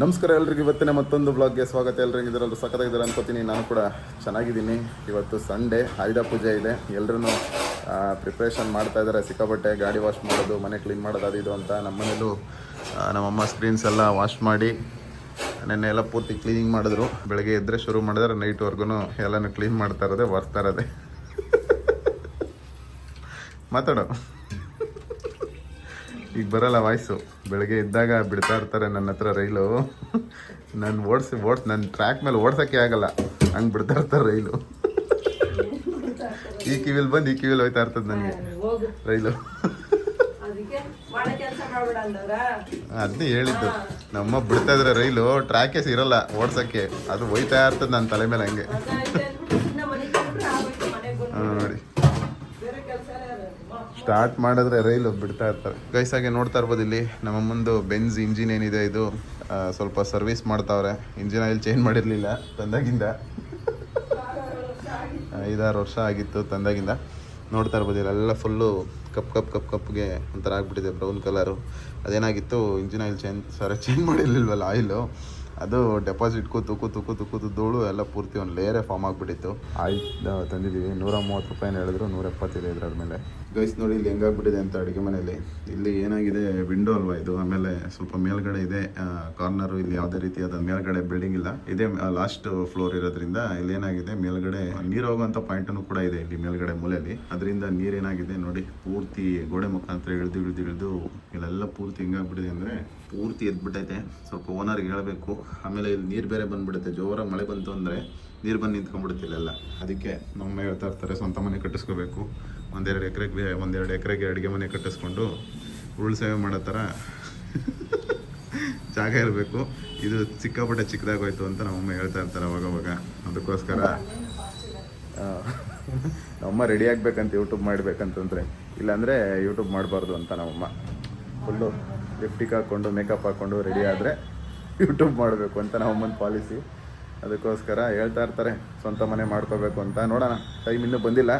ನಮಸ್ಕಾರ ಎಲ್ರಿಗೂ. ಇವತ್ತಿನ ಮತ್ತೊಂದು ಬ್ಲಾಗ್ಗೆ ಸ್ವಾಗತ. ಎಲ್ರು ಇದರಲ್ಲೂ ಸಖತ್ತಾಗಿದ್ದಾರೆ ಅನ್ಕೋತೀನಿ. ನಾನು ಕೂಡ ಚೆನ್ನಾಗಿದ್ದೀನಿ. ಇವತ್ತು ಸಂಡೇ ಆಯುಧ ಪೂಜೆ ಇದೆ. ಎಲ್ಲರೂ ಪ್ರಿಪ್ರೇಷನ್ ಮಾಡ್ತಾ ಇದ್ದಾರೆ ಸಿಕ್ಕಾಪಟ್ಟೆ ಗಾಡಿ ವಾಶ್ ಮಾಡೋದು, ಮನೆ ಕ್ಲೀನ್ ಮಾಡೋದು, ಅದು ಇದು ಅಂತ ನಮ್ಮ ಮನೇಲೂ ನಮ್ಮಮ್ಮ ಸ್ಕ್ರೀನ್ಸ್ ಎಲ್ಲ ವಾಶ್ ಮಾಡಿ, ನೆನ್ನೆ ಎಲ್ಲ ಪೂರ್ತಿ ಕ್ಲೀನಿಂಗ್ ಮಾಡಿದ್ರು. ಬೆಳಗ್ಗೆ ಎದ್ದರೆ ಶುರು ಮಾಡಿದ್ರೆ. ನೈಟ್ವರೆಗೂ ಎಲ್ಲನೂ ಕ್ಲೀನ್ ಮಾಡ್ತಾ ಇರೋದೆ ಬರ್ತಾ ಇರೋದೆ. ಮಾತಾಡೋ. ಈಗ ಬರಲ್ಲ ವಾಯ್ಸು ಬೆಳಗ್ಗೆ ಇದ್ದಾಗ ಬಿಡ್ತಾ ಇರ್ತಾರೆ ನನ್ನ ಹತ್ರ ರೈಲು. ನಾನು ಓಡಿಸಿ ಓಡ್ಸ್ ನನ್ನ ಟ್ರ್ಯಾಕ್ ಮೇಲೆ ಓಡ್ಸೋಕ್ಕೆ ಆಗಲ್ಲ. ಹಂಗೆ ಬಿಡ್ತಾ ಇರ್ತಾರೆ ರೈಲು. ಈ ಕಿವಿಲ್ ಬಂದು ಈ ಕಿವಿಲ್ ಹೋಯ್ತಾ ಇರ್ತದೆ ನನಗೆ. ರೈಲು. ಅದನ್ನೇ ಹೇಳಿದ್ದು. ನಮ್ಮ ಬಿಡ್ತಾ ಇದ್ರೆ ರೈಲು ಟ್ರ್ಯಾಕೇಸ್ ಇರಲ್ಲ ಓಡ್ಸೋಕ್ಕೆ. ಅದು ಹೋಯ್ತಾ ಇರ್ತದೆ ನನ್ನ ತಲೆ ಮೇಲೆ ಹಂಗೆ ಹಾಂ ನೋಡಿ ಬೇರೆ ಕೆಲಸ ಸ್ಟಾರ್ಟ್ ಮಾಡಿದ್ರೆ ರೈಲು ಬಿಡ್ತಾ ಇರ್ತಾರೆ. ಗೈಸ್ ಹಾಗೆ ನೋಡ್ತಾ ಇರ್ಬೋದು ಇಲ್ಲಿ. ನಮ್ಮ ಮುಂದೆ ಬೆನ್ಸ್ ಇಂಜಿನ್ ಏನಿದೆ ಇದು. ಸ್ವಲ್ಪ ಸರ್ವಿಸ್ ಮಾಡ್ತಾವ್ರೆ. ಇಂಜಿನ್ ಆಯಿಲ್ ಚೇಂಜ್ ಮಾಡಿರಲಿಲ್ಲ ತಂದಾಗಿಂದ. ಐದಾರು ವರ್ಷ ಆಗಿತ್ತು ತಂದಾಗಿಂದ. ನೋಡ್ತಾ ಇರ್ಬೋದು ಇಲ್ಲೆಲ್ಲ ಫುಲ್ಲು ಕಪ್ ಕಪ್ ಕಪ್, ಕಪ್ಗೆ ಒಂಥರ ಆಗಿಬಿಟ್ಟಿದೆ ಬ್ರೌನ್ ಕಲರು ಅದೇನಾಗಿತ್ತು? ಇಂಜಿನ್ ಆಯಿಲ್ ಚೇಂಜ್ ಸರಿ ಚೇಂಜ್ ಮಾಡಿರಲಿಲ್ವಲ್ಲ ಆಯಿಲು ಅದು ಡೆಪಾಸಿಟ್ ಕೂತು ಕೂತು ಕೂತು ಕೂತು ಧೂಳು ಎಲ್ಲ ಪೂರ್ತಿ ಒಂದು ಲೇಯರೇ ಫಾರ್ಮ್ ಆಗಿಬಿಟ್ಟಿತ್ತು. ಆಯ್ತು ತಂದಿದ್ದೀವಿ. ನೂರ ಮೂವತ್ತು ರೂಪಾಯಿನ ಹೇಳಿದ್ರು ನೂರ ಎಪ್ಪತ್ತಿದೆ ಇದ್ರ ಮೇಲೆ. ಗೈಸ್ ನೋಡಿ ಇಲ್ಲಿ ಹೆಂಗಾಗ್ಬಿಟ್ಟಿದೆ ಅಂತ ಅಡುಗೆ ಮನೆಯಲ್ಲಿ. ಇಲ್ಲಿ ಏನಾಗಿದೆ ವಿಂಡೋ ಅಲ್ವಾ ಇದು? ಆಮೇಲೆ ಸ್ವಲ್ಪ ಮೇಲ್ಗಡೆ ಇದೆ ಕಾರ್ನರು ಇಲ್ಲಿ ಯಾವುದೇ ರೀತಿಯಾದ ಮೇಲ್ಗಡೆ ಬಿಲ್ಡಿಂಗ್ ಇಲ್ಲ. ಇದೇ ಲಾಸ್ಟ್ ಫ್ಲೋರ್ ಇರೋದ್ರಿಂದ ಇಲ್ಲಿ ಏನಾಗಿದೆ ಮೇಲ್ಗಡೆ ನೀರು ಹೋಗುವಂಥ ಪಾಯಿಂಟನ್ನು ಕೂಡ ಇದೆ ಇಲ್ಲಿ ಮೇಲ್ಗಡೆ ಮೂಲೆಯಲ್ಲಿ. ಅದರಿಂದ ನೀರೇನಾಗಿದೆ ನೋಡಿ ಪೂರ್ತಿ ಗೋಡೆ ಮುಖಾಂತರ ಇಳಿದು ಇಳಿದು ಇಳಿದು ಇಲ್ಲೆಲ್ಲ ಪೂರ್ತಿ ಹೆಂಗಾಗ್ಬಿಟ್ಟಿದೆ ಅಂದರೆ ಪೂರ್ತಿ ಎದ್ಬಿಟ್ಟೈತೆ. ಸ್ವಲ್ಪ ಓನರ್ಗೆ ಹೇಳಬೇಕು. ಆಮೇಲೆ ಇಲ್ಲಿ ನೀರು ಬೇರೆ ಬಂದ್ಬಿಡುತ್ತೆ. ಜೋರಾಗಿ ಮಳೆ ಬಂತು ಅಂದರೆ ನೀರು ಬಂದು ನಿಂತ್ಕೊಂಡ್ಬಿಡುತ್ತೆ ಅದಕ್ಕೆ ನಮ್ಮ ಹೇಳ್ತಾ ಇರ್ತಾರೆ, ಸ್ವಂತ ಮನೆ ಕಟ್ಟಿಸ್ಕೋಬೇಕು. ಒಂದೆರಡು ಎಕರೆಗೆ ಒಂದೆರಡು ಎಕರೆಗೆ ಅಡುಗೆ ಮನೆ ಕಟ್ಟಿಸ್ಕೊಂಡು ಉರುಳು ಸೇವೆ ಮಾಡೋ ಥರ ಜಾಗ ಇರಬೇಕು. ಇದು ಸಿಕ್ಕಾಪಟ್ಟೆ ಚಿಕ್ಕದಾಗೋಯ್ತು ಅಂತ ನಮ್ಮಮ್ಮ ಹೇಳ್ತಾ ಇರ್ತಾರೆ ಅವಾಗವಾಗ ಅದಕ್ಕೋಸ್ಕರ ನಮ್ಮ ನಮ್ಮಮ್ಮ ರೆಡಿ ಆಗ್ಬೇಕಂತ ಯೂಟ್ಯೂಬ್ ಮಾಡಬೇಕಂತಂದರೆ, ಇಲ್ಲಾಂದರೆ ಯೂಟ್ಯೂಬ್ ಮಾಡಬಾರ್ದು ಅಂತ ನಮ್ಮಮ್ಮ. ಫುಲ್ಲು ಲಿಫ್ಟಿಗೆ ಹಾಕ್ಕೊಂಡು ಮೇಕಪ್ ಹಾಕ್ಕೊಂಡು ರೆಡಿ ಆದರೆ ಯೂಟ್ಯೂಬ್ ಮಾಡಬೇಕು ಅಂತ ನಮ್ಮಮ್ಮನ ಪಾಲಿಸಿ ಅದಕ್ಕೋಸ್ಕರ ಹೇಳ್ತಾ ಇರ್ತಾರೆ ಸ್ವಂತ ಮನೆ ಮಾಡ್ಕೋಬೇಕು ಅಂತ. ನೋಡೋಣ ಟೈಮ್ ಇನ್ನೂ ಬಂದಿಲ್ಲ.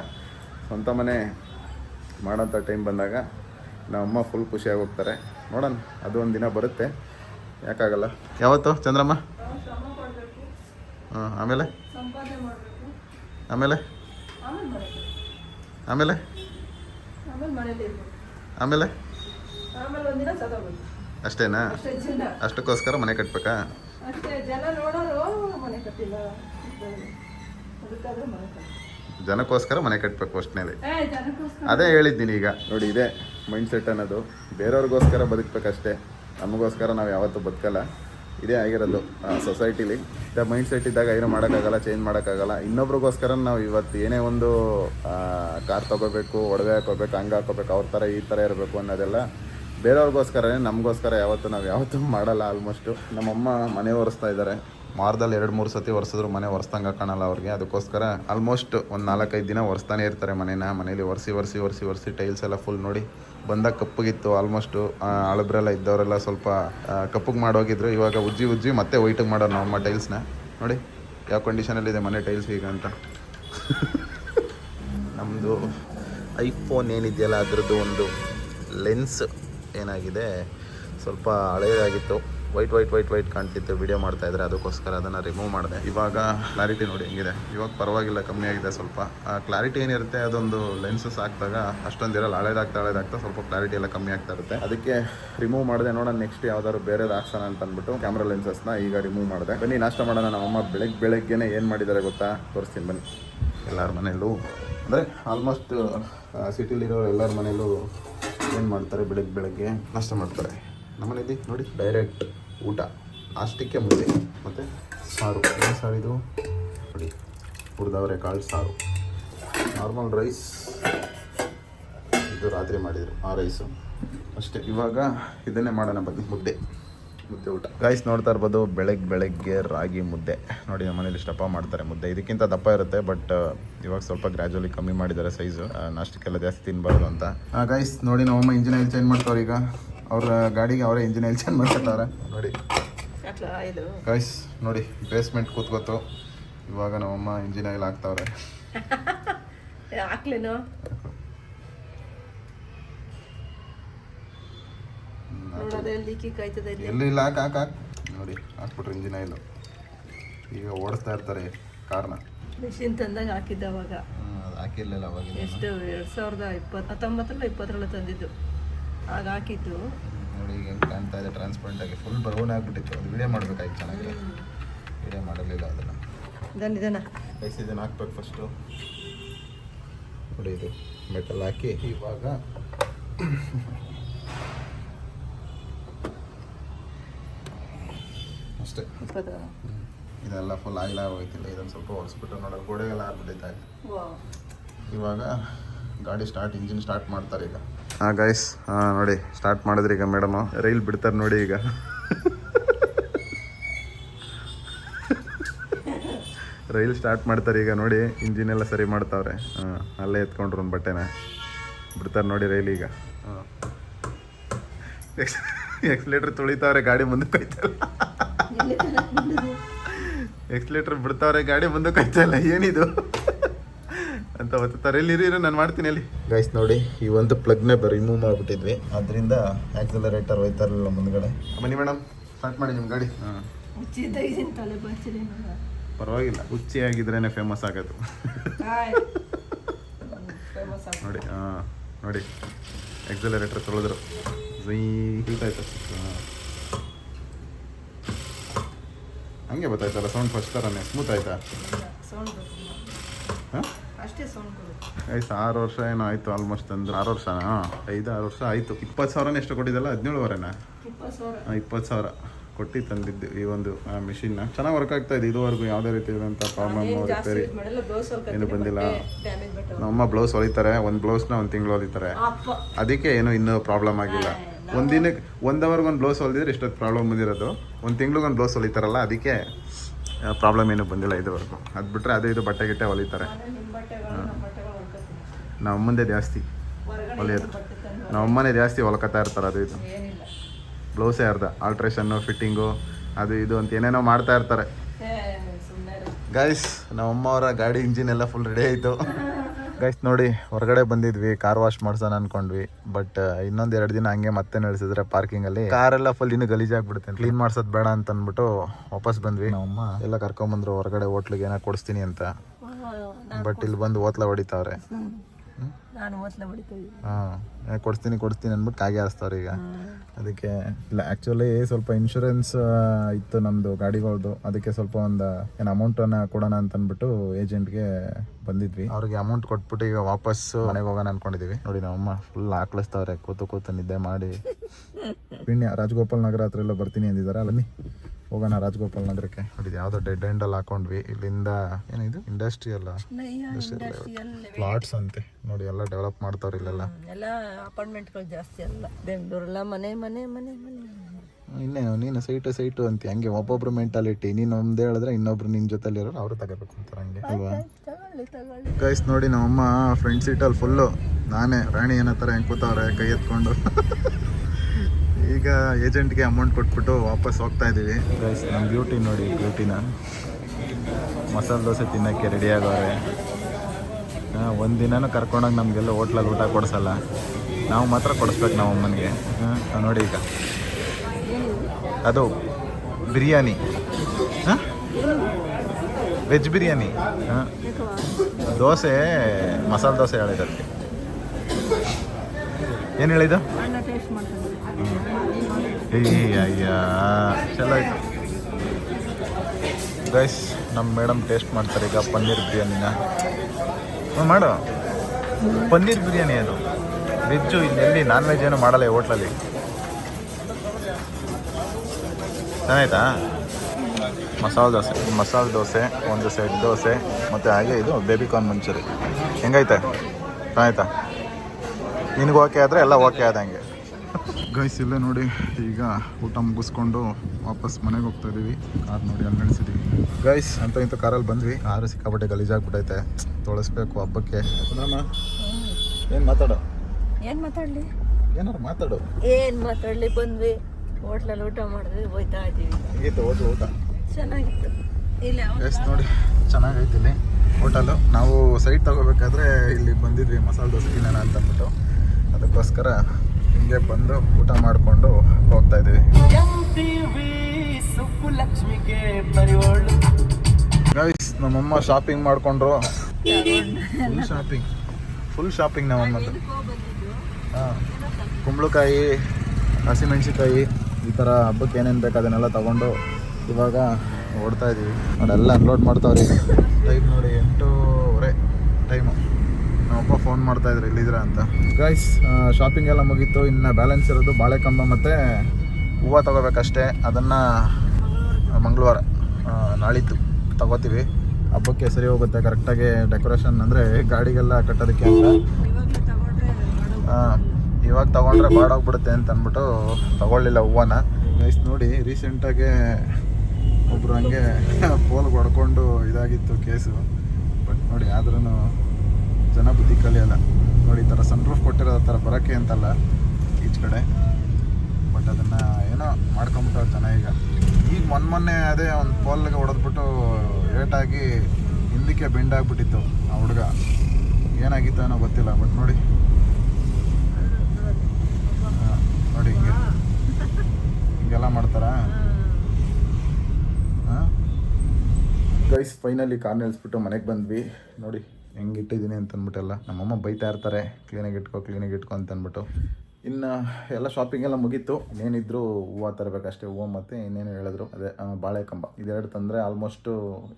ಸ್ವಂತ ಮನೆ ಮಾಡೋಂಥ ಟೈಮ್ ಬಂದಾಗ ನಮ್ಮಮ್ಮ ಫುಲ್ ಖುಷಿಯಾಗಿ ಹೋಗ್ತಾರೆ. ನೋಡೋಣ ಅದು ಒಂದು ದಿನ ಬರುತ್ತೆ. ಯಾಕಾಗಲ್ಲ? ಯಾವತ್ತು ಚಂದ್ರಮ್ಮ? ಹಾಂ ಆಮೇಲೆ? ಆಮೇಲೆ? ಆಮೇಲೆ? ಆಮೇಲೆ? ಅಷ್ಟೇನಾ? ಅಷ್ಟಕ್ಕೋಸ್ಕರ ಮನೆ ಕಟ್ಬೇಕಾ? ಅಷ್ಟೇ ಜನ ನೋಡೋರು ಮನೆ ಕಟ್ಟಿಲ್ಲ. ಅದಕ್ಕಾದ್ರೆ ಮನೆ ಕಟ್ಟಿ ಜನಕ್ಕೋಸ್ಕರ ಮನೆ ಕಟ್ಟಬೇಕು ಅಷ್ಟನೇಲಿ. ಅದೇ ಹೇಳಿದ್ದೀನಿ ಈಗ. ನೋಡಿ ಇದೆ ಮೈಂಡ್ ಸೆಟ್ ಅನ್ನೋದು. ಬೇರೆಯವ್ರಿಗೋಸ್ಕರ ಬದುಕಬೇಕಷ್ಟೇ. ನಮಗೋಸ್ಕರ ನಾವು ಯಾವತ್ತೂ ಬದುಕಲ್ಲ. ಇದೇ ಆಗಿರೋದು ಸೊಸೈಟಿಲಿ ಮೈಂಡ್ ಸೆಟ್ ಇದ್ದಾಗ ಏನೂ ಮಾಡೋಕ್ಕಾಗಲ್ಲ ಚೇಂಜ್ ಮಾಡೋಕ್ಕಾಗಲ್ಲ. ಇನ್ನೊಬ್ರಿಗೋಸ್ಕರ ನಾವು ಇವತ್ತು ಏನೇ ಒಂದು ಕಾರ್ ತೊಗೋಬೇಕು ಒಡವೆ ಹಾಕೋಬೇಕು ಹಂಗೆ ಹಾಕೋಬೇಕು ಅವ್ರ ಥರ ಈ ಥರ ಇರಬೇಕು ಅನ್ನೋದೆಲ್ಲ ಬೇರೆಯವ್ರಿಗೋಸ್ಕರನೇ ನಮಗೋಸ್ಕರ ಯಾವತ್ತೂ ನಾವು ಯಾವತ್ತೂ ಮಾಡಲ್ಲ ಆಲ್ಮೋಸ್ಟು ನಮ್ಮಮ್ಮ ಮನೆ ಒರೆಸ್ತಾ ಇದ್ದಾರೆ ವಾರದಲ್ಲಿ ಎರಡು, ಮೂರು ಸತಿ ಒರೆಸಿದ್ರು ಮನೆ ಒರೆಸ್ದಂಗೆ ಕಾಣಲ್ಲ ಅವ್ರಿಗೆ. ಅದಕ್ಕೋಸ್ಕರ ಆಲ್ಮೋಸ್ಟ್ ಒಂದು ನಾಲ್ಕೈದು ದಿನ ಒರೆಸ್ತಾನೆ ಇರ್ತಾರೆ ಮನೇನ. ಮನೇಲಿ ಒರೆಸಿ ಒರೆಸಿ ಒರೆಸಿ ಒರೆಸಿ ಟೈಲ್ಸ್ ಎಲ್ಲ ಫುಲ್ ನೋಡಿ ಬಂದಾಗ ಕಪ್ಪಗಿತ್ತು ಆಲ್ಮೋಸ್ಟು ಅಳಬ್ರೆಲ್ಲ ಇದ್ದವರೆಲ್ಲ ಸ್ವಲ್ಪ ಕಪ್ಪಗೆ ಮಾಡೋಗಿದ್ರು ಇವಾಗ ಉಜ್ಜಿ ಉಜ್ಜಿ ಮತ್ತೆ ವೈಟಿಗೆ ಮಾಡೋರು ನಮ್ಮಮ್ಮ ಟೈಲ್ಸ್ನ ನೋಡಿ ಯಾವ ಕಂಡೀಷನಲ್ಲಿದೆ ಮನೆ ಟೈಲ್ಸ್ ಈಗ ಅಂತ. ನಮ್ಮದು ಐಫೋನ್ ಏನಿದೆಯಲ್ಲ ಅದರದ್ದು ಒಂದು ಲೆನ್ಸ್ ಏನಾಗಿದೆ? ಸ್ವಲ್ಪ ಹಳೆಯದಾಗಿತ್ತು ವೈಟ್ ವೈಟ್ ವೈಟ್ ವೈಟ್ ಕಾಣ್ತಿತ್ತು. ವಿಡಿಯೋ ಮಾಡ್ತಾ ಇದ್ರೆ ಅದಕ್ಕೋಸ್ಕರ ಅದನ್ನು ರಿಮೂವ್ ಮಾಡಿದೆ. ಇವಾಗ ಕ್ಲಾರಿಟಿ ನೋಡಿ ಹೆಂಗಿದೆ. ಇವಾಗ ಪರವಾಗಿಲ್ಲ, ಕಮ್ಮಿ ಆಗಿದೆ ಸ್ವಲ್ಪ. ಆ ಕ್ಲಾರಿಟಿ ಏನಿರುತ್ತೆ, ಅದೊಂದು ಲೆನ್ಸಸ್ ಹಾಕಿದಾಗ ಅಷ್ಟೊಂದು ಇರಲ್ಲ ಹಳೇದಾಗ್ತಾ ಹಳೇದಾಗ್ತಾ ಸ್ವಲ್ಪ ಕ್ಲಾರಿಟಿ ಎಲ್ಲ ಕಮ್ಮಿ ಆಗ್ತಾ ಇರುತ್ತೆ. ಅದಕ್ಕೆ ರಿಮೂವ್ ಮಾಡಿದೆ. ನೋಡೋಣ ನೆಕ್ಸ್ಟ್ ಯಾವ್ದಾದ್ರು ಬೇರೆದು ಹಾಕ್ಸೋಣ ಅಂತ ಅಂದ್ಬಿಟ್ಟು ಕ್ಯಾಮ್ರಾ ಲೆನ್ಸಸ್ನ ಈಗ ರಿಮೂವ್ ಮಾಡಿದೆ. ಬನ್ನಿ, ನಾಷ್ಟ ಮಾಡೋಣ. ನಮ್ಮಮ್ಮ ಬೆಳಗ್ಗೆ ಬೆಳಗ್ಗೆನೆ ಏನು ಮಾಡಿದ್ದಾರೆ ಗೊತ್ತಾ? ತೋರಿಸ್ತೀನಿ, ಬನ್ನಿ. ಎಲ್ಲರ ಮನೆಯಲ್ಲೂ. ಅಂದರೆ ಆಲ್ಮೋಸ್ಟ್ ಸಿಟಿಲಿರೋ ಎಲ್ಲರ ಮನೆಯಲ್ಲೂ ಏನು ಮಾಡ್ತಾರೆ ಬೆಳಗ್ಗೆ ಬೆಳಗ್ಗೆ? ನಾಷ್ಟ ಮಾಡ್ತಾರೆ. ನಮ್ಮನೇಲಿ ನೋಡಿ ಡೈರೆಕ್ಟ್ ಊಟ. ಅಷ್ಟಕ್ಕೆ ಮುದ್ದೆ. ಮತ್ತು ಸಾರು. ಏನು ಸಾರು ಇದು? ನೋಡಿ ಹುರಿದವರೆ ಕಾಳು ಸಾರು. ನಾರ್ಮಲ್ ರೈಸ್ ಇದು ರಾತ್ರಿ ಮಾಡಿದರು ಆ ರೈಸು ಅಷ್ಟೇ. ಇವಾಗ ಇದನ್ನೇ ಮಾಡೋಣ ಬನ್ನಿ, ಮುದ್ದೆ. ಮುದ್ದೆ ಊಟ. ಗಾಯ್ಸ್ ನೋಡ್ತಾ ಇರ್ಬೋದು ಬೆಳಗ್ಗೆ ಬೆಳಗ್ಗೆ ರಾಗಿ ಮುದ್ದೆ. ನೋಡಿ, ನಮ್ಮ ಮನೇಲಿ ಇಷ್ಟಪ್ಪ ಮಾಡ್ತಾರೆ ಮುದ್ದೆ. ಇದಕ್ಕಿಂತ ದಪ್ಪ ಇರುತ್ತೆ ಬಟ್ ಇವಾಗ ಸ್ವಲ್ಪ ಗ್ರ್ಯಾಜುವಲಿ ಕಮ್ಮಿ ಮಾಡಿದ್ದಾರೆ ಸೈಜು ನಾಷ್ಟಕ್ಕೆಲ್ಲ ಜಾಸ್ತಿ ತಿನ್ಬಾರ್ದು ಅಂತ. ಗಾಯ್ಸ್ ನೋಡಿ ನಮ್ಮಮ್ಮ ಇಂಜಿನ್ ಆಯಿಲ್ ಚೇಂಜ್ ಮಾಡ್ತಾವ್ರೆ ಈಗ. ಅವ್ರ ಗಾಡಿಗೆ ಅವರೇ ಇಂಜಿನ್ ಆಯಿಲ್ ಚೇಂಜ್ ಮಾಡ್ಕೊತಾರೆ. ನೋಡಿ. ಗೈಸ್ ನೋಡಿ ಬೇಸ್ಮೆಂಟ್ ಕೂತ್ಕೋತು ಇವಾಗ ನಮ್ಮಮ್ಮ ಇಂಜಿನ್ ಆಯಿಲ್ ಹಾಕ್ತಾವ್ರೆ. ನೋಡೋದೇ ಲೀಕಿ ಕಾಯ್ತದೆ ಇಲ್ಲಿ ಎಲ್ಲಿ ಇಲ್ಲ ಹಾಕಿ ಹಾಕ್ ಹಾಕ್. ನೋಡಿ ಹಾಕ್ಬಿಟ್ರೆ ಇಂಜಿನ್ ಆಯಿಲ್. ಈಗ ಓಡಿಸ್ತಾ ಇರ್ತಾರೆ ಕಾರ್ನ. ಮಿಷಿನ್ ತಂದಾಗ ಹಾಕಿದ್ದ ಅವಾಗ. ಅದು ಹಾಕಿರ್ಲಿಲ್ಲ ಅವಾಗ ಎಷ್ಟು ಎರಡ್ ಸಾವಿರದ ಇಪ್ಪತ್ತು ಇಪ್ಪತ್ತರಲ್ಲ ತಂದಿದ್ದು. ಆಗ ಹಾಕಿದ್ದು. ನೋಡಿ ಈಗ ಹೆಂಗೆ ಕಾಣ್ತಾ ಇದೆ ಟ್ರಾನ್ಸ್ಪರೆಂಟ್ ಆಗಿ. ಫುಲ್ ಬ್ರೌನ್ ಆಗಿಬಿಟ್ಟಿತ್ತು. ಅದು ವಿಡಿಯೋ ಮಾಡಬೇಕಾಯ್ತು ಚೆನ್ನಾಗಿ. ವಿಡಿಯೋ ಮಾಡಲಿಲ್ಲ ಅದನ್ನು. ಇದನ್ನ ಇದನ್ನ. ಗೈಸ್ ಇದನ್ನು ಹಾಕ್ಬೇಕು ಫಸ್ಟು ನೋಡಿ ಇದು ಮೆಟಲ್ ಹಾಕಿ ಇವಾಗ ಅಷ್ಟೇ. ಇದೆಲ್ಲ ಫುಲ್ ಆಯಿಲ್ ಆಗೋಯ್ತಿಲ್ಲ. ಇದನ್ನು ಸ್ವಲ್ಪ ಒರೆಸ್ಬಿಟ್ಟು ನೋಡೋ ಗೋಡೆಗೆಲ್ಲ ಆಗ್ಬಿಟ್ಟೈತೆ ಇವಾಗ ಗಾಡಿ ಸ್ಟಾರ್ಟ್ ಇಂಜಿನ್ ಸ್ಟಾರ್ಟ್ ಮಾಡ್ತಾರೆ ಈಗ. ಹಾಂ ಗೈಸ್ ಹಾಂ ನೋಡಿ ಸ್ಟಾರ್ಟ್ ಮಾಡಿದ್ರಿ ಈಗ ಮೇಡಮ್ ರೈಲ್ ಬಿಡ್ತಾರೆ ನೋಡಿ ಈಗ. ರೈಲ್ ಸ್ಟಾರ್ಟ್ ಮಾಡ್ತಾರೆ ಈಗ ನೋಡಿ. ಇಂಜಿನ್ ಎಲ್ಲ ಸರಿ ಮಾಡ್ತಾವ್ರೆ. ಹಾಂ ಅಲ್ಲೇ ಎತ್ಕೊಂಡ್ರು ಒಂದು ಬಟ್ಟೆನ. ಬಿಡ್ತಾರೆ ನೋಡಿ ರೈಲ್ ಈಗ. ಹಾಂ. ಎಕ್ಸ್ಲೇಟ್ರ್ ತುಳಿತಾವ್ರೆ ಗಾಡಿ ಮುಂದಕ್ಕೆ ಹೋಯ್ತಲ್ಲ ಎಕ್ಸ್ಲೇಟ್ರ್ ಬಿಡ್ತಾವ್ರೆ ಗಾಡಿ ಮುಂದೆ ಹೋಯ್ತಾ ಏನಿದು? ಅಂತ ಒತ್ತಾರೆ ಇಲ್ಲಿ ಇರೋ ನಾನು ಮಾಡ್ತೀನಿ ಅಲ್ಲಿ ಗೈಸ್ ನೋಡಿ ಈ ಒಂದು ಪ್ಲಗ್ನೇ ರಿಮೂವ್ ಮಾಡಿಬಿಟ್ಟಿದ್ವಿ. ಅದರಿಂದ ಆಕ್ಸಲರೇಟರ್ ಹೋಯ್ತಾ ಇರಲಿಲ್ಲ ಮುಂದ್ಗಡೆ. ಬನ್ನಿ ಮೇಡಮ್ ಸ್ಟಾರ್ಟ್ ಮಾಡಿ ನಿಮ್ಮ ಗಾಡಿ. ಪರವಾಗಿಲ್ಲ. ಹುಚ್ಚಿ ಆಗಿದ್ರೇನೆ ಫೇಮಸ್ ಆಗೋದು. ಫೇಮಸ್ ನೋಡಿ ಹಾಂ ನೋಡಿ. ಎಕ್ಸಲರೇಟರ್ ತೊಳೆದ್ರು. ಝೈ ಇಳ್ತಾಯ್ತು ಹಾಂ. ಹಂಗೆ ಗೊತ್ತಾಯ್ತಲ್ಲ ಸೌಂಡ್ ಫಸ್ಟ್ ಥರನೇ ಸ್ಮೂತ್ ಆಯ್ತಾ ಆಯ್ತು ಆರು ವರ್ಷ ಏನೋ ಆಯಿತು ಆಲ್ಮೋಸ್ಟ್ ಅಂದ್ರೆ ಆರು ವರ್ಷನಾ? ಐದು ಆರು ವರ್ಷ ಆಯಿತು. ಇಪ್ಪತ್ತು ಸಾವಿರನೇ ಎಷ್ಟು ಕೊಟ್ಟಿದ್ದಲ್ಲ ಹದಿನೇಳುವರೆನಾ? ಇಪ್ಪತ್ತು ಸಾವಿರ. ಹಾಂ ಇಪ್ಪತ್ತು ಸಾವಿರ ಕೊಟ್ಟು ತಂದಿದ್ದು ಈ ಒಂದು ಮಿಷಿನ್ನ ಚೆನ್ನಾಗಿ ವರ್ಕ್ ಆಗ್ತಾ ಇದೆ ಇದುವರೆಗೂ ಯಾವುದೇ ರೀತಿಯಾದಂಥ ಪ್ರಾಬ್ಲಮ್ ರಿಪೇರಿ ಏನು ಬಂದಿಲ್ಲ. ನಮ್ಮ ಬ್ಲೌಸ್ ಹೊಲಿತಾರೆ ಒಂದು ಬ್ಲೌಸ್ನ ಒಂದು ತಿಂಗಳು ಹೊಲಿತಾರೆ. ಅದಕ್ಕೆ ಏನು ಇನ್ನೂ ಪ್ರಾಬ್ಲಮ್ ಆಗಿಲ್ಲ. ಒಂದು ದಿನಕ್ಕೆ ಒಂದು ಅವರ್ಗೆ ಒಂದು ಬ್ಲೌಸ್ ಹೊಲಿದ್ರೆ ಇಷ್ಟೊತ್ತು ಪ್ರಾಬ್ಲಮ್ ಬಂದಿರೋದು. ಒಂದು ತಿಂಗ್ಳಿಗೊಂದು ಬ್ಲೌಸ್ ಹೊಲಿತಾರಲ್ಲ ಅದಕ್ಕೆ ಪ್ರಾಬ್ಲಮ್ ಏನೂ ಬಂದಿಲ್ಲ ಇದುವರೆಗೂ. ಅದು ಬಿಟ್ಟರೆ ಅದು ಇದು ಬಟ್ಟೆ ಗಿಟ್ಟೆ ಹೊಲಿತಾರೆ. ನಮ್ಮ ಮುಂದೆ ಜಾಸ್ತಿ ಹೊಲಿಯೋದು. ಬಟ್ಟೆ ನಮ್ಮ ಅಮ್ಮನೇ ಜಾಸ್ತಿ ಹೊಲ್ಕತ್ತಾ ಇರ್ತಾರೆ ಅದು ಇದು. ಬ್ಲೌಸೇ ಅರ್ಧ. ಆಲ್ಟ್ರೇಷನ್ನು ಫಿಟ್ಟಿಂಗು ಅದು ಇದು ಅಂತ ಏನೇನೋ ಮಾಡ್ತಾ ಇರ್ತಾರೆ. ಗಾಯ್ಸ್ ನಮ್ಮಮ್ಮ ಗೈಸ್ ನಮ್ಮ ಅವರ ಗಾಡಿ ಇಂಜಿನ್ ಎಲ್ಲ ಫುಲ್ ರೆಡಿ ಆಯಿತು. ಗೈಸ್ ನೋಡಿ ಹೊರಗಡೆ ಬಂದಿದ್ವಿ ಕಾರ್ ವಾಶ್ ಮಾಡ್ಸೋಣ ಅನ್ಕೊಂಡ್ವಿ ಬಟ್ ಇನ್ನೊಂದ್ ಎರಡು ದಿನ ಹಂಗೆ ಮತ್ತೆ ನಡೆಸಿದ್ರೆ ಪಾರ್ಕಿಂಗ್ ಅಲ್ಲಿ. ಕಾರ್ ಎಲ್ಲ ಫುಲ್ ಇನ್ನು ಗಲೀಜಾಗ್ಬಿಡುತ್ತೆ ಕ್ಲೀನ್ ಮಾಡ್ಸೋದ್ ಬೇಡ ಅಂತ ಅಂದ್ಬಿಟ್ಟು ವಾಪಸ್ ಬಂದ್ವಿ. ನಮ್ಮಮ್ಮ. ಎಲ್ಲ ಕರ್ಕೊಂಬಂದ್ರು ಹೊರಗಡೆ ಹೋಟ್ಲಿಗೆ ಏನೋ ಕೊಡಿಸ್ತೀನಿ ಅಂತ. ಬಟ್ ಇಲ್ಲಿ ಬಂದು ಓತ್ಲ ಹೊಡಿತಾವ್ರೆ. ನಾನು ಕೊಡ್ತೀನಿ ಹೊಡಿತಾ ಹಾಂ ಕೊಡಿಸ್ತೀನಿ ಕೊಡಿಸ್ತೀನಿ ಅಂದ್ಬಿಟ್ಟು ಕಾಗೆ ಹಾರಿಸ್ತಾವ್ರೆ ಈಗ. ಅದಕ್ಕೆ ಇಲ್ಲ ಆ್ಯಕ್ಚುಲಿ ಸ್ವಲ್ಪ ಇನ್ಶೂರೆನ್ಸ್ ಇತ್ತು ನಮ್ಮದು ಗಾಡಿಗಳದ್ದು ಅದಕ್ಕೆ ಸ್ವಲ್ಪ ಒಂದು ಏನು ಅಮೌಂಟನ್ನು ಕೊಡೋಣ ಅಂತ ಅಂದ್ಬಿಟ್ಟು ಏಜೆಂಟ್ಗೆ ಬಂದಿದ್ವಿ. ಅವ್ರಿಗೆ ಅಮೌಂಟ್ ಕೊಟ್ಬಿಟ್ಟು ಈಗ ವಾಪಸ್ ಮನೆಗೆ ಹೋಗೋಣ ಅನ್ಕೊಂಡಿದೀವಿ. ನೋಡಿ ನಮ್ಮಮ್ಮ ಫುಲ್ ಹಾಕ್ಲಿಸ್ತಾವ್ರೆ ಕೂತು ಕೂತು ನಿದ್ದೆ ಮಾಡಿ. ಪಿಣ್ಯ ರಾಜಗೋಪಾಲ್ ನಗರ ಹತ್ರ ಎಲ್ಲ ಬರ್ತೀನಿ ಅಂದಿದ್ದಾರೆ ಅಲ್ಲ ಹೋಗೋಣ ರಾಜಗೋಪಾಲ್ ನಗರಕ್ಕೆ. ನೋಡಿ ಇದು ಯಾವುದೋ ಡೆಡ್ ಎಂಡಲ್ಲಿ ಹಾಕೊಂಡ್ವಿ. ಇಲ್ಲಿಂದ ಏನಿದು? ಇಂಡಸ್ಟ್ರಿಯಲ್ ಪ್ಲಾಟ್ಸ್ ಅಂತೆ. ನೋಡಿ ಎಲ್ಲ ಡೆವಲಪ್ ಮಾಡ್ತಾವ್ರಿ ಇಲ್ಲೆಲ್ಲ. ಎಲ್ಲ ಅಪಾರ್ಟ್ಮೆಂಟ್ಗಳು ಜಾಸ್ತಿ ಅಲ್ಲ. ಬೆಂಗಳೂರೆಲ್ಲ ಮನೆ ಮನೆ ಮನೆ ಮನೆ ಇನ್ನೇನು ನೀನು ಸೈಟು ಸೈಟು ಅಂತ ಹಂಗೆ ಒಬ್ಬೊಬ್ರು ಮೆಂಟಾಲಿಟಿ ನೀನು ಒಂದು ಹೇಳಿದ್ರೆ ಇನ್ನೊಬ್ರು ನಿನ್ನ ಜೊತೆಲಿ ಇರೋರು ಅವರು ತಗೋಬೇಕು ಅಂತಾರೆ ಹಂಗೆ. ಅಲ್ವಾ ತಗೊಳ್ಳಿ ತಗೊಳ್ಳಿ. ಗೈಸ್ ನೋಡಿ ನಮ್ಮಮ್ಮ ಫ್ರೆಂಡ್ ಸೀಟಲ್ಲಿ ಫುಲ್ಲು ನಾನೇ ರಾಣಿ ಏನತ್ತಾರೆ ಹೆಂಗೆ ಕೂತವ್ರೆ ಕೈ ಎತ್ಕೊಂಡು. ಈಗ ಏಜೆಂಟ್ಗೆ ಅಮೌಂಟ್ ಕೊಟ್ಬಿಟ್ಟು ವಾಪಸ್ ಹೋಗ್ತಾ ಇದ್ದೀವಿ ಗೈಸ್ ನಮ್ಮ ಬ್ಯೂಟಿ ನೋಡಿ ಬ್ಯೂಟಿನ ಮಸಾಲೆ ದೋಸೆ ತಿನ್ನೋಕ್ಕೆ ರೆಡಿ ಆಗವ್ರೆ ಹಾಂ, ಒಂದು ದಿನನೂ ಕರ್ಕೊಂಡೋಗಿ ನಮಗೆಲ್ಲ ಹೋಟ್ಲಲ್ಲಿ ಊಟ ಕೊಡಿಸಲ್ಲ. ನಾವು ಮಾತ್ರ ಕೊಡಿಸ್ಬೇಕು ನಾವು ಅಮ್ಮನಿಗೆ. ಹಾಂ ನೋಡಿ ಈಗ. ಅದು ಬಿರಿಯಾನಿ. ಹಾಂ? ವೆಜ್ ಬಿರಿಯಾನಿ. ಹಾಂ. ದೋಸೆ, ಮಸಾಲೆ ದೋಸೆ ಹೇಳಿದ್ದಕ್ಕೆ ಏನು ಹೇಳಿದ್ದು? ಏಯ್ ಅಯ್ಯ. ಚಲೋ ಆಯ್ತು. ಗೈಸ್ ನಮ್ಮ ಮೇಡಮ್ ಟೇಸ್ಟ್ ಮಾಡ್ತಾರೆ. ಈಗ ಪನ್ನೀರ್ ಬಿರಿಯಾನಿನ. ಮಾಡು. ಪನ್ನೀರ್ ಬಿರಿಯಾನಿ ಅದು. ವೆಜ್ಜು ಇಲ್ಲಿ ಎಲ್ಲಿ? ನಾನ್ ವೆಜ್ ಏನು ಮಾಡಲ್ಲ ಹೋಟ್ಲಲ್ಲಿ. ಚೆನ್ನಾಯ್ತಾ? ಮಸಾಲೆ ದೋಸೆ ಮಸಾಲೆ ದೋಸೆ, ಒಂದು ಸೆಟ್ ದೋಸೆ, ಮತ್ತು ಹಾಗೆ ಇದು ಬೇಬಿ ಕಾರ್ನ್ ಮಂಚೂರಿ. ಹೆಂಗೈತೆ? ಚೆನ್ನಾಯ್ತಾ? ನಿನಗೆ ಓಕೆ ಆದರೆ ಎಲ್ಲ ಓಕೆ ಆದಂಗೆ. ಗೈಸ್ ಇಲ್ಲೇ ನೋಡಿ ಈಗ ಊಟ ಮುಗಿಸ್ಕೊಂಡು ವಾಪಸ್ ಮನೆಗೆ ಹೋಗ್ತಾ ಇದೀವಿ. ಕಾರ್ ನೋಡಿ ಅಲ್ಲಿ ನಡೆಸಿದೀವಿ. ಗೈಸ್ ಅಂತ ಇಂಥ ಕಾರಲ್ಲಿ ಬಂದ್ವಿ. ಕಾರು ಸಿಕ್ಕಾಪಟ್ಟೆ ಗಲೀಜಾಗ್ಬಿಟ್ಟೈತೆ. ತೊಳಸ್ಬೇಕು ಹಬ್ಬಕ್ಕೆ. ಏನು ಮಾತಾಡೋ? ಏನು ಮಾತಾಡಲಿ? ಏನಾರು ಮಾತಾಡು. ಏನು ಮಾತಾಡಲಿ ಬಂದ್ವಿ. ಹೋಟ್ಲಲ್ಲಿ ಊಟ ಮಾಡಿದ್ವಿ ಹೋಯ್ತಾ ಹೇಗಿತ್ತು ಓದು ಊಟ? ಚೆನ್ನಾಗಿತ್ತು. ಇಲ್ಲಿ ಎಸ್ ನೋಡಿ ಚೆನ್ನಾಗೈತೆ ಇಲ್ಲಿ. ಹೋಟೆಲು. ನಾವು ಸೈಟ್ ತಗೋಬೇಕಾದ್ರೆ ಇಲ್ಲಿ ಬಂದಿದ್ವಿ ಮಸಾಲೆ ದೋಸೆ ತಿನ್ನೋಣ ಅಂತ ಅಂದ್ಬಿಟ್ಟು ಅದಕ್ಕೋಸ್ಕರ ಹಿಂಗೆ ಬಂದು ಊಟ ಮಾಡಿಕೊಂಡು ಹೋಗ್ತಾ ಇದ್ದೀವಿ. ಗೈಸ್ ನಮ್ಮಮ್ಮ ಶಾಪಿಂಗ್ ಮಾಡ್ಕೊಂಡ್ರು. ಫುಲ್ ಶಾಪಿಂಗ್ ಫುಲ್ ಶಾಪಿಂಗ್ ನಮ್ಮಮ್ಮದು ಹಾಂ. ಕುಂಬಳಕಾಯಿ ಹಸಿಮೆಣ್ಸಿಕಾಯಿ ಈ ಥರ ಹಬ್ಬಕ್ಕೆ ಏನೇನು ಬೇಕು ಅದನ್ನೆಲ್ಲ ತಗೊಂಡು ಇವಾಗ ಓಡ್ತಾ ಇದೀವಿ. ಅದೆಲ್ಲ ಅನ್ಲೋಡ್ ಮಾಡ್ತಾವ್ರಿ ಟೈಮ್ ನೋಡಿ ಎಂಟೂವರೆ ಟೈಮು ನಮ್ಮಪ್ಪ ಫೋನ್ ಮಾಡ್ತಾ ಇದ್ರು ಇಲ್ಲಿದ್ರೆ ಅಂತ. ಗೈಸ್ ಶಾಪಿಂಗ್ ಎಲ್ಲ ಮುಗೀತು. ಇನ್ನು ಬ್ಯಾಲೆನ್ಸ್ ಇರೋದು ಬಾಳೆಕಂಬ ಮತ್ತು ಹೂವು ತಗೋಬೇಕಷ್ಟೇ. ಅದನ್ನು ಮಂಗಳವಾರ ನಾಳಿದ್ದು ತಗೋತೀವಿ. ಹಬ್ಬಕ್ಕೆ ಸರಿ ಹೋಗುತ್ತೆ ಕರೆಕ್ಟಾಗಿ ಡೆಕೋರೇಷನ್ ಅಂದರೆ ಗಾಡಿಗೆಲ್ಲ ಕಟ್ಟೋದಕ್ಕೆ ಅಂತ. ಇವಾಗ ತೊಗೊಂಡ್ರೆ ಬಾಡೋಗ್ಬಿಡುತ್ತೆ ಅಂತ ಅಂದ್ಬಿಟ್ಟು ತೊಗೊಳ್ಳಿಲ್ಲ ಹೂವನ ಗೈಸ್ ನೋಡಿ ರೀಸೆಂಟಾಗೆ ಒಬ್ಬರು ಹಂಗೆ ಪೋಲ್ಗೆ ಹೊಡ್ಕೊಂಡು ಇದಾಗಿತ್ತು ಕೇಸು ಬಟ್ ನೋಡಿ ಆದ್ರೂ ಜನ ಬುದ್ಧಿ ಕಲಿಯಲ್ಲ. ನೋಡಿ, ಈ ಥರ ಸನ್ರೂಫ್ ಕೊಟ್ಟಿರೋ ಥರ ಬರೋಕ್ಕೆ ಅಂತಲ್ಲ ಈಚ್ ಕಡೆ. ಬಟ್ ಅದನ್ನು ಏನೋ ಮಾಡ್ಕೊಂಬಿಟ್ಟು ಜನ ಈಗ. ಈಗ ಮೊನ್ನೆ ಮೊನ್ನೆ ಅದೇ ಒಂದು ಪೋಲ್ಗೆ ಹೊಡೆದ್ಬಿಟ್ಟು ಏಟಾಗಿ ಹಿಂದಕ್ಕೆ ಬೆಂಡ್ ಆಗಿಬಿಟ್ಟಿತ್ತು ಆ ಹುಡುಗ. ಏನಾಗಿತ್ತು ಅನ್ನೋ ಗೊತ್ತಿಲ್ಲ ಬಟ್ ನೋಡಿ. ನೋಡಿ ಹಿಂಗೆ. ಹಿಂಗೆಲ್ಲ ಮಾಡ್ತಾರಾ? ಗೈಸ್ ಫೈನಲಿ ಕಾರ್ ನಿಲ್ಸ್ಬಿಟ್ಟು ಮನೆಗೆ ಬಂದ್ವಿ. ನೋಡಿ. ಹೆಂಗೆ ಇಟ್ಟಿದ್ದೀನಿ ಅಂತ ಅಂದ್ಬಿಟ್ಟೆಲ್ಲ ನಮ್ಮಮ್ಮ ಬೈತಾ ಇರ್ತಾರೆ ಕ್ಲೀನಾಗಿ ಇಟ್ಕೋ ಕ್ಲೀನಾಗಿ ಇಟ್ಕೋ ಅಂತ ಅಂದ್ಬಿಟ್ಟು ಇನ್ನು ಎಲ್ಲ ಶಾಪಿಂಗ್ ಎಲ್ಲ ಮುಗೀತು. ಇನ್ನೇನಿದ್ರು ಹೂವು ತರಬೇಕಷ್ಟೇ ಹೂವು ಮತ್ತು ಇನ್ನೇನು ಹೇಳಿದ್ರು. ಅದೇ ಬಾಳೆ ಕಂಬ ಇದೆರಡು ತಂದರೆ ಆಲ್ಮೋಸ್ಟು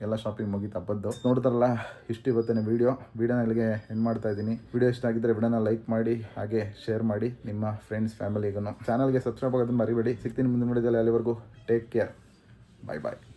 ಎಲ್ಲ ಶಾಪಿಂಗ್ ಮುಗೀತು ಹಬ್ಬದ್ದು. ನೋಡ್ತಾರಲ್ಲ ಇಷ್ಟು ಇವತ್ತಿನ ವೀಡಿಯೋ ವೀಡಿಯೋನಲ್ಲಿಗೆ ಎಂಡ್ ಮಾಡ್ತಾ ಇದ್ದೀನಿ. ವಿಡಿಯೋ ಇಷ್ಟ ಆಗಿದ್ದರೆ ವಿಡಿಯೋನ ಲೈಕ್ ಮಾಡಿ, ಹಾಗೆ ಶೇರ್ ಮಾಡಿ ನಿಮ್ಮ ಫ್ರೆಂಡ್ಸ್ ಫ್ಯಾಮಿಲಿಗೂ ಚಾನಲ್ಗೆ ಸಬ್ಸ್ಕ್ರೈಬ್ ಆಗೋದನ್ನು ಮರಿಬೇಡಿ. ಸಿಗ್ತೀನಿ ಮುಂದಿನ ವಿಡಿಯೋದಲ್ಲಿ ಅಲ್ಲಿವರೆಗೂ. ಟೇಕ್ ಕೇರ್ ಬಾಯ್ ಬಾಯ್